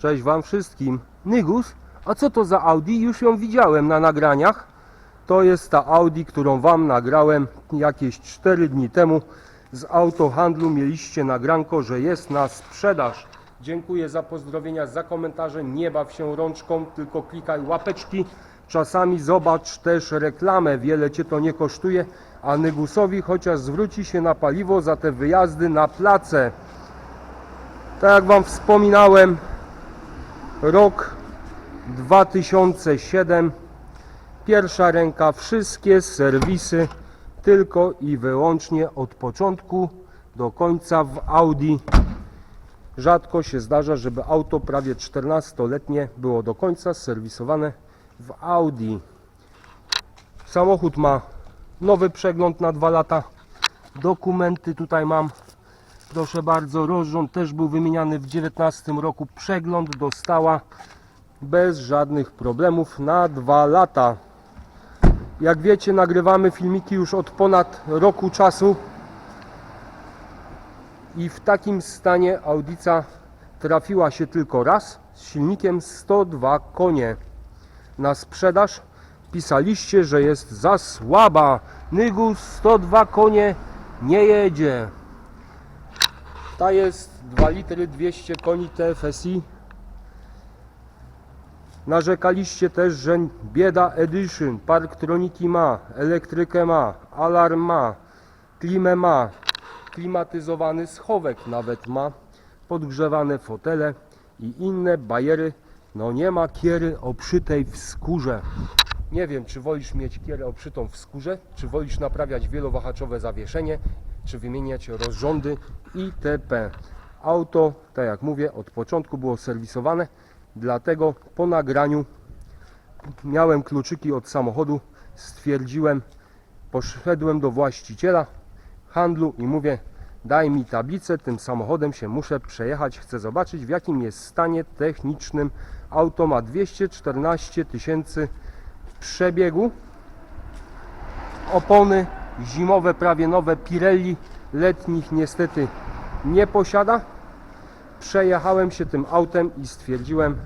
Cześć Wam wszystkim. Nygus, a co to za Audi? Już ją widziałem na nagraniach. To jest ta Audi, którą Wam nagrałem jakieś 4 dni temu. Z autohandlu mieliście nagranko, że jest na sprzedaż. Dziękuję za pozdrowienia, za komentarze. Nie baw się rączką, tylko klikaj łapeczki. Czasami zobacz też reklamę, wiele Cię to nie kosztuje, a Nygusowi chociaż zwróci się na paliwo za te wyjazdy na place. Tak jak Wam wspominałem, rok 2007, pierwsza ręka, wszystkie serwisy tylko i wyłącznie od początku do końca w Audi. Rzadko się zdarza, żeby auto prawie 14-letnie było do końca serwisowane w Audi. Samochód ma nowy przegląd na 2 lata. Dokumenty tutaj mam. Proszę bardzo, rozrząd też był wymieniany w 19 roku. Przegląd dostała bez żadnych problemów na 2 lata. Jak wiecie, nagrywamy filmiki już od ponad roku czasu. I w takim stanie Audica trafiła się tylko raz z silnikiem 102 konie. Na sprzedaż pisaliście, że jest za słaba. Nygus 102 konie nie jedzie. Ta jest 2 litry 200 koni TFSI. Narzekaliście też, że bieda Edition, Parktroniki ma, elektrykę ma, alarm ma, klimę ma, klimatyzowany schowek nawet ma, podgrzewane fotele i inne bajery. No nie ma kiery obszytej w skórze. Nie wiem, czy wolisz mieć kierę obszytą w skórze, czy wolisz naprawiać wielowahaczowe zawieszenie, czy wymieniać rozrządy itp. Auto, tak jak mówię, od początku było serwisowane, dlatego po nagraniu miałem kluczyki od samochodu, stwierdziłem, poszedłem do właściciela handlu i mówię, daj mi tablicę, tym samochodem się muszę przejechać, chcę zobaczyć w jakim jest stanie technicznym. Auto ma 214 tysięcy przebiegu. Opony zimowe, prawie nowe Pirelli, letnich niestety nie posiada. Przejechałem się tym autem i stwierdziłem,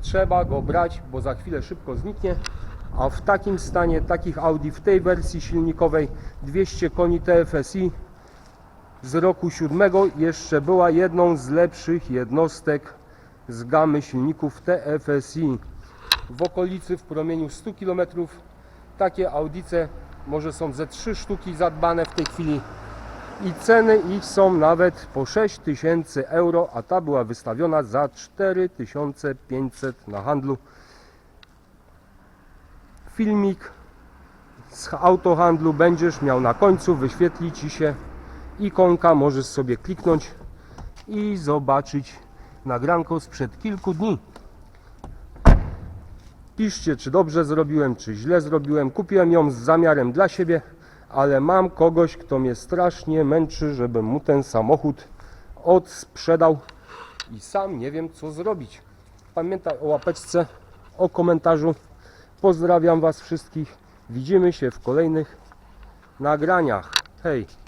trzeba go brać, bo za chwilę szybko zniknie. A w takim stanie, takich Audi w tej wersji silnikowej 200 koni TFSI z roku 7 jeszcze była jedną z lepszych jednostek z gamy silników TFSI. W okolicy w promieniu 100 km takie Audice może są ze 3 sztuki zadbane w tej chwili i ceny ich są nawet po 6000 euro, a ta była wystawiona za 4500 na handlu. Filmik z autohandlu będziesz miał na końcu, wyświetli Ci się ikonka, możesz sobie kliknąć i zobaczyć nagranko sprzed kilku dni. Piszcie, czy dobrze zrobiłem, czy źle zrobiłem. Kupiłem ją z zamiarem dla siebie, ale mam kogoś, kto mnie strasznie męczy, żebym mu ten samochód odsprzedał i sam nie wiem, co zrobić. Pamiętaj o łapeczce, o komentarzu. Pozdrawiam Was wszystkich. Widzimy się w kolejnych nagraniach. Hej!